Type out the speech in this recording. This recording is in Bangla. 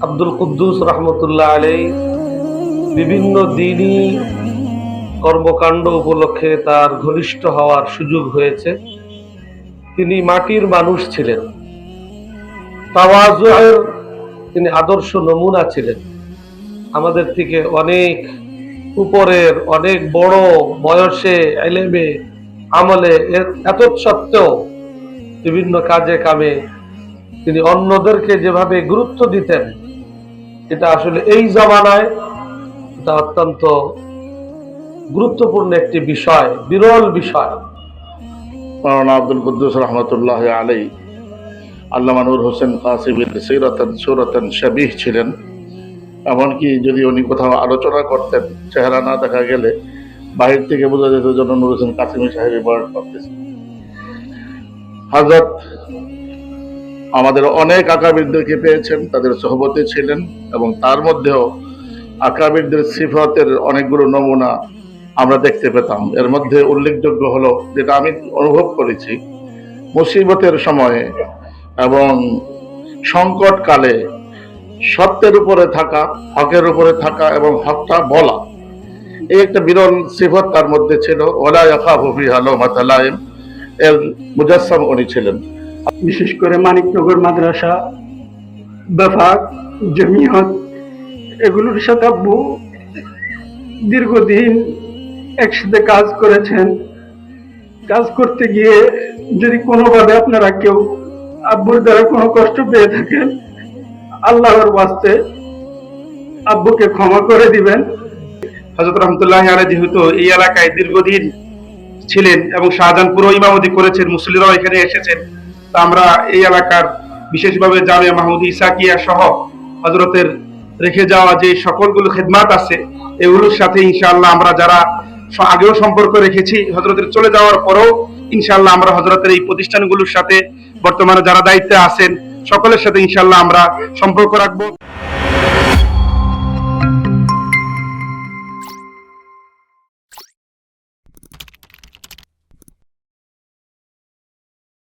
আব্দুল কুদ্দুস রহমতুল্লাহ আলী বিভিন্ন দিনই কর্মকাণ্ড উপলক্ষে তার ঘনিষ্ঠ হওয়ার সুযোগ হয়েছে। তিনি মাটির মানুষ ছিলেন। তাওয়াজুয়ের তিনি আদর্শ নমুনা ছিলেন। আমাদের থেকে অনেক উপরের, অনেক বড় বয়সে, এলেমে, আমলে এত সত্ত্বেও বিভিন্ন কাজে কামে তিনি অন্যদেরকে যেভাবে গুরুত্ব দিতেন এটা আসলে এই জামানায় এটা অত্যন্ত গুরুত্বপূর্ণ একটি বিষয়, বিরল বিষয়। মাওলানা আব্দুল কুদ্দুস রহমতুল্লাহ আলাই আল্লামা নূর হোসেন কাসিবির সিরাতান সুরাতান শাবিহ ছিলেন। এমনকি যদি উনি কোথাও আলোচনা করতেন, চেহারা না দেখা গেলে বাহির থেকে বোঝা যেত যেন নূর হোসেন কাসিমি সাহেব বয়ান করতেছেন হাজরত আমাদের অনেক আকাবিরদেরকে পেয়েছেন, তাদের সহবতে ছিলেন এবং তার মধ্যেও আকাবিরদের সিফতের অনেকগুলো নমুনা আমরা দেখতে পেতাম। এর মধ্যে উল্লেখযোগ্য হলো যেটা আমি অনুভব করেছি, মুসিবতের সময়ে এবং সংকটকালে সত্যের উপরে থাকা, হকের উপরে থাকা এবং হকটা বলা। এই একটা বিরল সিফত তার মধ্যে ছিল ওলা লাওমাতা লাইম এর মুজাসসাম উনি ছিলেন। বিশেষ করে মানিকনগর মাদ্রাসা বেফাক জমিয়ত, এগুলোর সাথে আব্বু দীর্ঘদিন একসাথে কাজ করেছেন। কাজ করতে গিয়ে যদি কোনোভাবে আপনারা কেউ আব্বুর দ্বারা কোনো কষ্ট পেয়ে থাকেন, আল্লাহর বাস্তে আব্বুকে ক্ষমা করে দিবেন। হজরত রহমতুল্লাহ আলাই যেহেতু এই এলাকায় দীর্ঘদিন ছিলেন এবং শাহজাহানপুরও ইমামতি করেছেন মুসলিমরাও এখানে এসেছেন তা আমরা এই এলাকার বিশেষভাবে জামে মাহমুদ ইসাকিয়া সহ হজরতের রেখে যাওয়া যে সকলগুলো খেদমাত আছে, এগুলোর সাথে ইনশাআল্লাহ আমরা যারা আগেও সম্পর্ক রেখেছি হজরতের চলে যাওয়ার পরেও ইনশাআল্লাহ আমরা হজরতের এই প্রতিষ্ঠানগুলোর সাথে বর্তমানে যারা দায়িত্বে আছেন, সকলের সাথে ইনশাআল্লাহ আমরা সম্পর্ক রাখব।